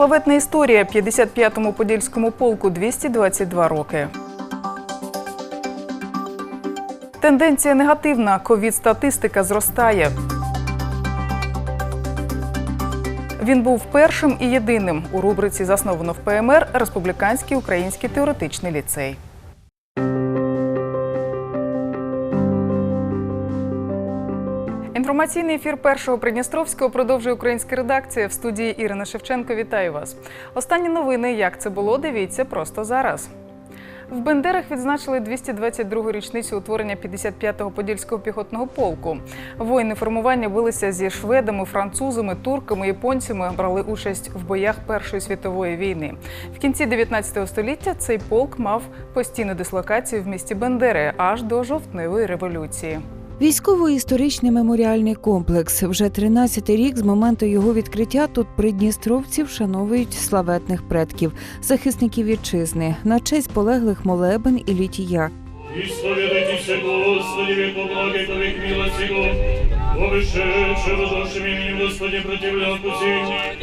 Славетна історія 55-му подільському полку 222 роки. Тенденція негативна. Ковід-статистика зростає. Він був першим і єдиним у рубриці Засновано в ПМР Республіканський український теоретичний ліцей. Інформаційний ефір першого Придністровського продовжує українська редакція в студії Ірина Шевченко. Вітаю вас. Останні новини. Як це було? Дивіться просто зараз. В Бендерах відзначили 222-гу річницю утворення 55-го подільського піхотного полку. Воїни формування билися зі шведами, французами, турками, японцями, брали участь в боях Першої світової війни. В кінці 19 століття цей полк мав постійну дислокацію в місті Бендери аж до жовтневої революції. Військово-історичний меморіальний комплекс. Вже 13-й рік з моменту його відкриття тут придністровці вшановують славетних предків, захисників вітчизни, на честь полеглих молебен і літія. Исповедайтеся, Господи, век по благе, по век милости Его, Обещавши возошим именем Господи противляку сильней.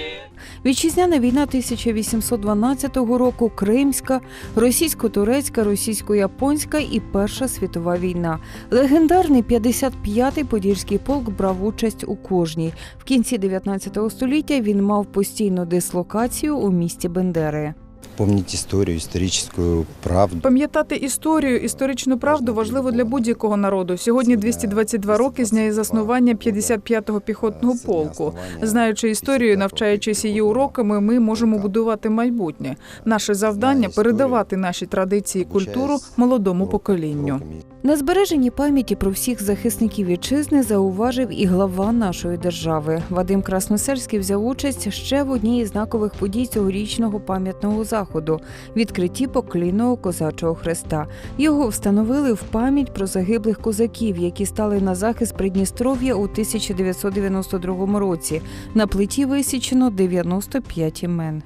Вітчизняна війна 1812 року, Кримська, російсько-турецька, російсько-японська і Перша світова війна. Легендарний 55-й подільський полк брав участь у кожній. В кінці 19 століття він мав постійну дислокацію у місті Бендери. Помнить історію, історичну правду. Пам'ятати історію, історичну правду важливо для будь-якого народу. Сьогодні 222 роки з дня заснування 55-го піхотного полку. Знаючи історію, навчаючись її уроками, ми можемо будувати майбутнє. Наше завдання передавати наші традиції і культуру молодому поколінню. На збереженні пам'яті про всіх захисників вітчизни зауважив і глава нашої держави. Вадим Красносельський взяв участь ще в одній із знакових подій цьогорічного пам'ятного заходу відкритті поклінного козачого хреста. Його встановили в пам'ять про загиблих козаків, які стали на захист Придністров'я у 1992 році. На плиті висічено 95 імен.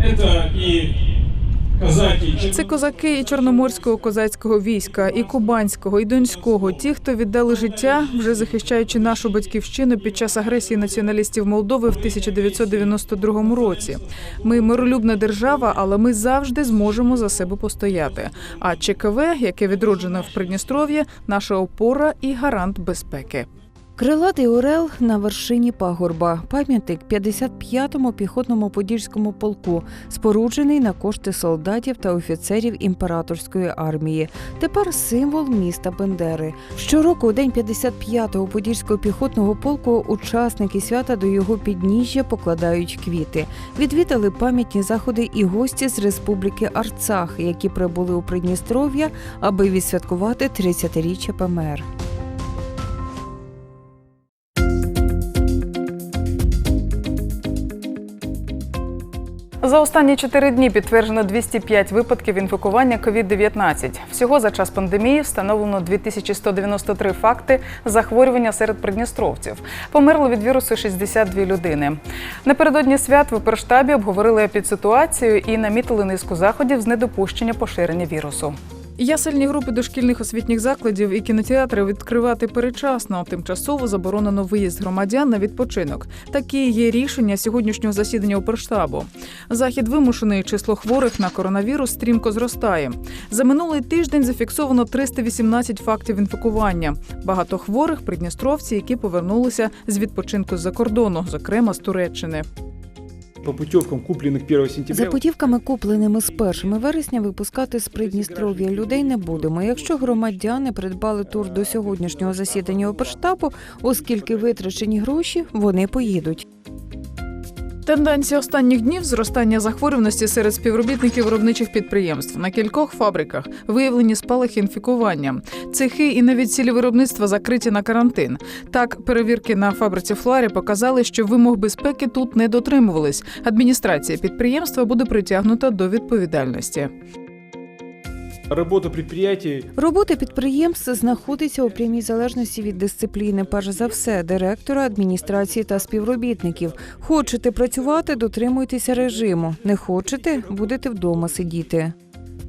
Казаки, и Це козаки і чорноморського козацького війська, і кубанського, і донського. Ті, хто віддали життя, вже захищаючи нашу батьківщину під час агресії націоналістів Молдови в 1992 році. Ми миролюбна держава, але ми завжди зможемо за себе постояти. А ЧКВ, яке відроджено в Придністров'ї, наша опора і гарант безпеки. Крилатий орел на вершині пагорба. Пам'ятник 55-му піхотному подільському полку, споруджений на кошти солдатів та офіцерів імператорської армії. Тепер символ міста Бендери. Щороку, у день 55-го подільського піхотного полку, учасники свята до його підніжжя покладають квіти. Відвідали пам'ятні заходи і гості з республіки Арцах, які прибули у Придністров'я, аби відсвяткувати 30-річчя ПМР. За останні чотири дні підтверджено 205 випадків інфікування COVID-19. Всього за час пандемії встановлено 2193 факти захворювання серед придністровців. Померло від вірусу 62 людини. Напередодні свят в оперштабі обговорили під ситуацію і намітили низку заходів з недопущення поширення вірусу. Ясельні групи дошкільних освітніх закладів і кінотеатри відкривати передчасно. Тимчасово заборонено виїзд громадян на відпочинок. Такі є рішення сьогоднішнього засідання оперштабу. Захід вимушений число хворих на коронавірус стрімко зростає. За минулий тиждень зафіксовано 318 фактів інфікування. Багато хворих придністровці, які повернулися з відпочинку з-за кордону, зокрема з Туреччини. По путівкам, куплених 1 сентября. За путівками, купленими з 1 вересня, випускати з Придністров'я людей не будемо. Якщо громадяни придбали тур до сьогоднішнього засідання оперштабу, оскільки витрачені гроші, вони поїдуть. Тенденція останніх днів зростання захворюваності серед співробітників виробничих підприємств на кількох фабриках виявлені спалахи інфікування. Цехи і навіть цілі виробництва закриті на карантин. Так, перевірки на фабриці Фларі показали, що вимог безпеки тут не дотримувались. Адміністрація підприємства буде притягнута до відповідальності. Работа предприятий Робота підприємств знаходиться у прямій залежності від дисципліни, перш за все, директора, адміністрації та співробітників. Хочете працювати, дотримуйтеся режиму. Не хочете, будете вдома сидіти.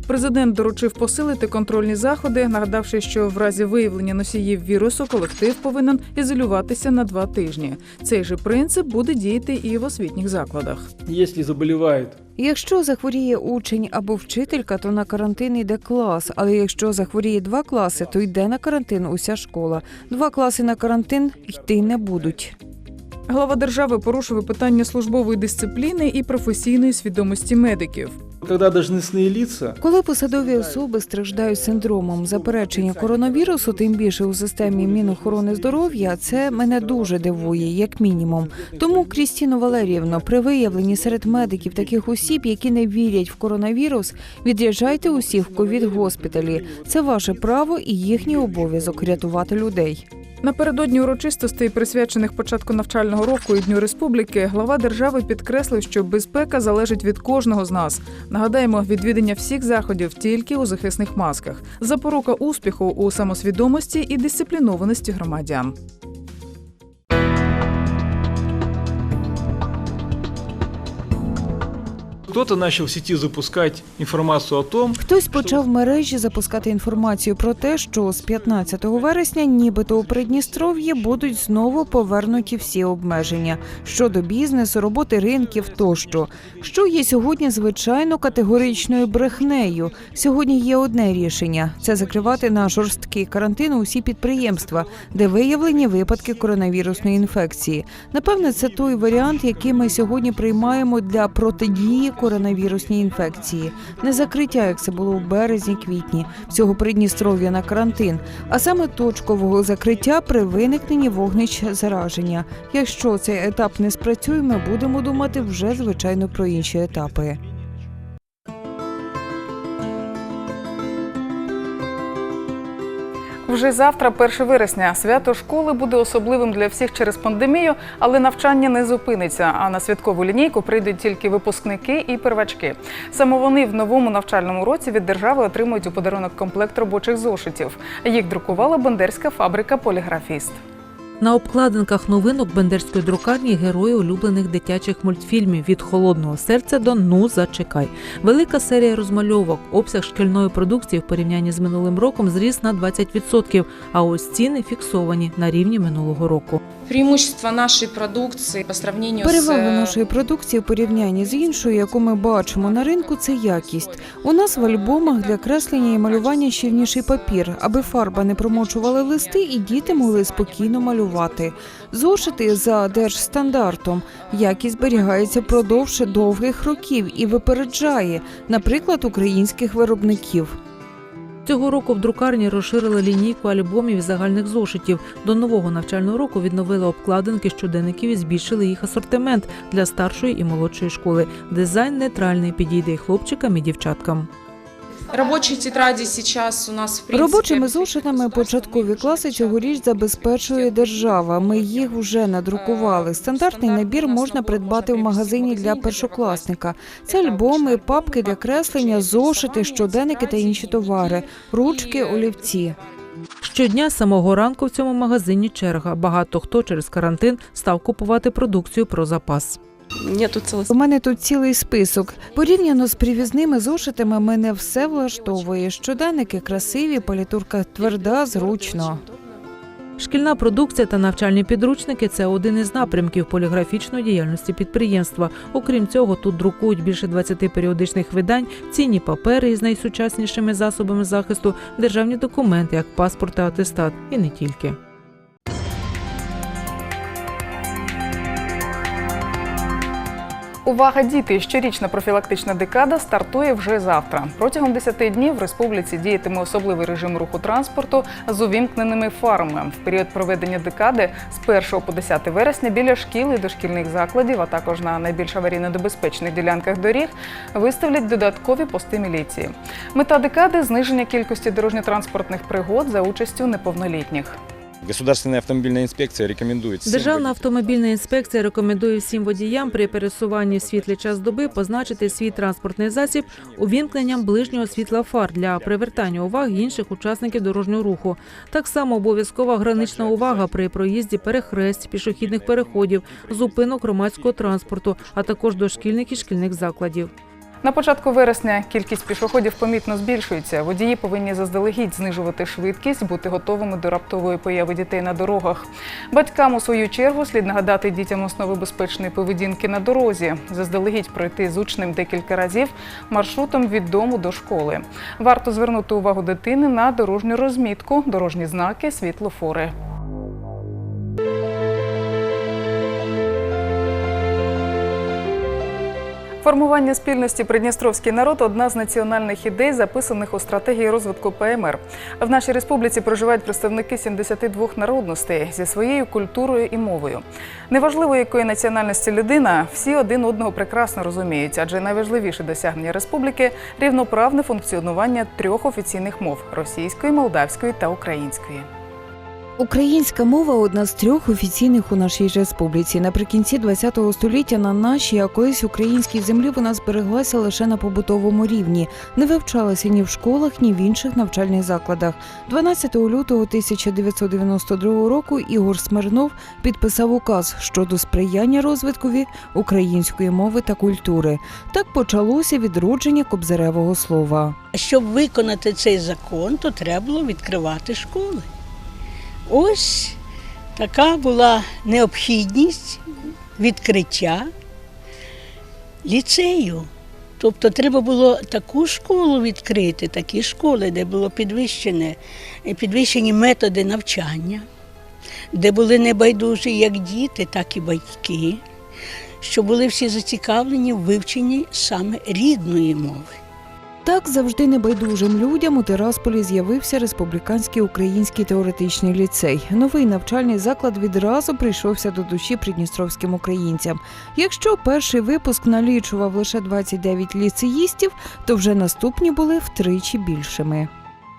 Президент доручив посилити контрольні заходи, нагадавши, що в разі виявлення носіїв вірусу колектив повинен ізолюватися на два тижні. Цей же принцип буде діяти і в освітніх закладах. Если заболевает Якщо захворіє учень або вчителька, то на карантин йде клас. Але якщо захворіє два класи, то йде на карантин уся школа. Два класи на карантин йти не будуть. Глава держави порушив питання службової дисципліни і професійної свідомості медиків. Когда должностные лица Коли посадові особи страждають синдромом заперечення коронавірусу, тим більше у системі Мінохорони здоров'я, це мене дуже дивує, як мінімум. Тому, Крістіно Валеріївно, при виявленні серед медиків таких осіб, які не вірять в коронавірус, відряджайте усіх в ковід-госпіталі. Це ваше право і їхній обов'язок рятувати людей. Напередодні урочистостей, присвячених початку навчального року і Дню Республіки, глава держави підкреслив, що безпека залежить від кожного з нас. Нагадаємо, відвідання всіх заходів тільки у захисних масках. Запорука успіху у самосвідомості і дисциплінованості громадян. Кто-то начал в сети запускать информацию о том, Хтось почав в мережі запускати інформацію про те, що з 15 вересня, нібито у Придністров'ї, будуть знову повернуті всі обмеження щодо бізнесу, роботи ринків тощо. Що є сьогодні звичайно категоричною брехнею. Сьогодні є одне рішення: це закривати на жорсткий карантин усі підприємства, де виявлені випадки коронавірусної інфекції. Напевне, це той варіант, який ми сьогодні приймаємо для протидії коронавірусній інфекції. Не закриття, як це було в березні-квітні, всього Придністров'я на карантин, а саме точкового закриття при виникненні вогнищ зараження. Якщо цей етап не спрацює, ми будемо думати вже звичайно про інші етапи. Вже завтра, 1 вересня, свято школи буде особливим для всіх через пандемію, але навчання не зупиниться. А на святкову лінійку прийдуть тільки випускники і первачки. Саме вони в новому навчальному році від держави отримують у подарунок комплект робочих зошитів. Їх друкувала бандерська фабрика Поліграфіст. На обкладинках новинок бендерської друкарні герої улюблених дитячих мультфільмів від холодного серця до Ну зачекай. Велика серія розмальовок. Обсяг шкільної продукції в порівнянні з минулим роком зріс на 20%, а ось ціни фіксовані на рівні минулого року. Преимущество нашей продукции по сравнению Перевага э, нашої продукції в порівнянні з іншою, яку ми бачимо на ринку, це якість. У нас в альбомах для креслення і малювання щільніший папір, аби фарба не промочувала листи і діти могли спокійно малювати. Зошити за держстандартом. Якість зберігається впродовж довгих років і випереджає, наприклад, українських виробників. Цього року в друкарні розширили лінійку альбомів і загальних зошитів. До нового навчального року відновили обкладинки щоденників і збільшили їх асортимент для старшої і молодшої школи. Дизайн нейтральний підійде і хлопчикам, і дівчаткам. Рабочие тетради сейчас у нас, в. Робочими зошитами початкові класи цьогоріч забезпечує держава. Ми їх вже надрукували. Стандартний набір можна придбати в магазині для першокласника. Це альбоми, папки для креслення, зошити, щоденники та інші товари, ручки, олівці. Щодня з самого ранку в цьому магазині черга. Багато хто через карантин став купувати продукцію про запас. Нету У мене тут цілий список. Порівняно з привізними зошитами, мене все влаштовує. Щоденники красиві, політурка тверда, зручно. Шкільна продукція та навчальні підручники це один із напрямків поліграфічної діяльності підприємства. Окрім цього, тут друкують більше 20 періодичних видань, цінні папери із найсучаснішими засобами захисту, державні документи, як паспорт та атестат, і не тільки. Увага, діти! Щорічна профілактична декада стартує вже завтра. Протягом 10 днів в республіці діятиме особливий режим руху транспорту з увімкненими фарами. В період проведення декади з 1 по 10 вересня біля шкіл і дошкільних закладів, а також на найбільш аварійно-небезпечних ділянках доріг, виставлять додаткові пости міліції. Мета декади зниження кількості дорожньо-транспортних пригод за участю неповнолітніх. Государственная автомобильная инспекция рекомендует Державна автомобільна інспекція рекомендує всім водіям при пересуванні в світлий час доби позначити свій транспортний засіб увімкненням ближнього світла фар для привертання уваги інших учасників дорожнього руху. Так само обов'язкова гранична увага при проїзді перехресть, пішохідних переходів, зупинок громадського транспорту, а також дошкільних і шкільних закладів. На початку вересня кількість пішоходів помітно збільшується. Водії повинні заздалегідь знижувати швидкість, бути готовими до раптової появи дітей на дорогах. Батькам у свою чергу слід нагадати дітям основи безпечної поведінки на дорозі, заздалегідь пройти з учнем декілька разів маршрутом від дому до школи. Варто звернути увагу дитини на дорожню розмітку, дорожні знаки, світлофори. Формування спільності Придністровський народ одна з національних ідей, записаних у стратегії розвитку ПМР. В нашій республіці проживають представники 72 народностей зі своєю культурою і мовою. Неважливо, якої національності людина, всі один одного прекрасно розуміють, адже найважливіше досягнення республіки рівноправне функціонування трьох офіційних мов російської, молдавської та української. Українська мова одна з трьох офіційних у нашій республіці. Наприкінці ХХ століття на нашій, а українській землі вона збереглася лише на побутовому рівні, не вивчалася ні в школах, ні в інших навчальних закладах. 12 лютого 1992 року Ігор Смирнов підписав указ щодо сприяння розвиткові української мови та культури. Так почалося відродження кобзаревого слова. Щоб виконати цей закон, то треба було відкривати школи. Ось така була необхідність відкриття ліцею. Тобто треба було таку школу відкрити, такі школи, де було підвищене, підвищені методи навчання, де були небайдужі як діти, так і батьки, що були всі зацікавлені в вивченні саме рідної мови. Так завжди небайдужим людям у Тирасполі з'явився республіканський український теоретичний ліцей. Новий навчальний заклад відразу прийшовся до душі придністровським українцям. Якщо перший випуск налічував лише 29 ліцеїстів, то вже наступні були втричі більшими.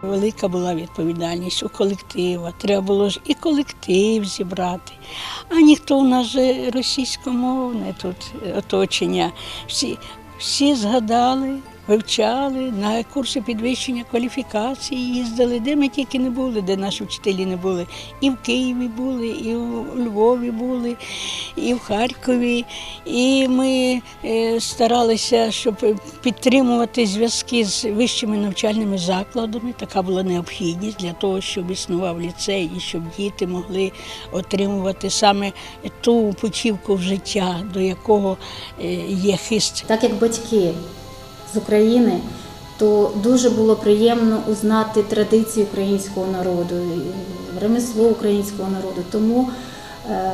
Велика була відповідальність у колектива. Треба було ж і колектив зібрати. А ніхто у нас же російськомовне тут оточення. Всі, всі згадали, вивчали на курси підвищення кваліфікації, їздили, де ми тільки не були, де наші вчителі не були. І в Києві були, і у Львові були, і в Харкові. І ми е, старалися, щоб підтримувати зв'язки з вищими навчальними закладами. Така була необхідність для того, щоб існував ліцей і щоб діти могли отримувати саме ту путівку в життя, до якого е, є хист. Так як батьки з України, то дуже було приємно узнати традиції українського народу, ремесло українського народу. Тому е,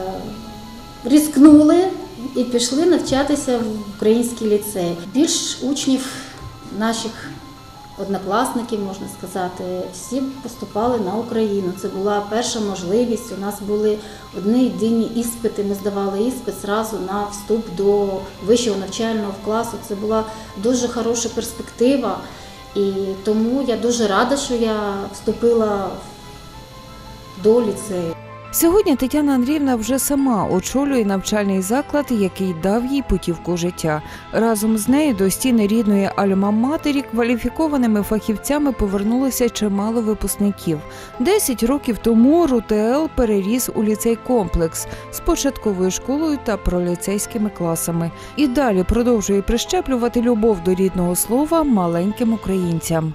ризикнули і пішли навчатися в український ліцей. Більш учнів наших однокласників, можна сказати, всі поступали на Україну. Це була перша можливість. У нас були одні єдині іспити. Ми здавали іспит зразу на вступ до вищого навчального класу. Це була дуже хороша перспектива. І тому я дуже рада, що я вступила до ліцею. Сьогодні Тетяна Андріївна вже сама очолює навчальний заклад, який дав їй путівку життя. Разом з нею до стіни рідної Альма-Матері кваліфікованими фахівцями повернулося чимало випускників. Десять років тому РУТЛ переріс у ліцей комплекс з початковою школою та проліцейськими класами. І далі продовжує прищеплювати любов до рідного слова маленьким українцям.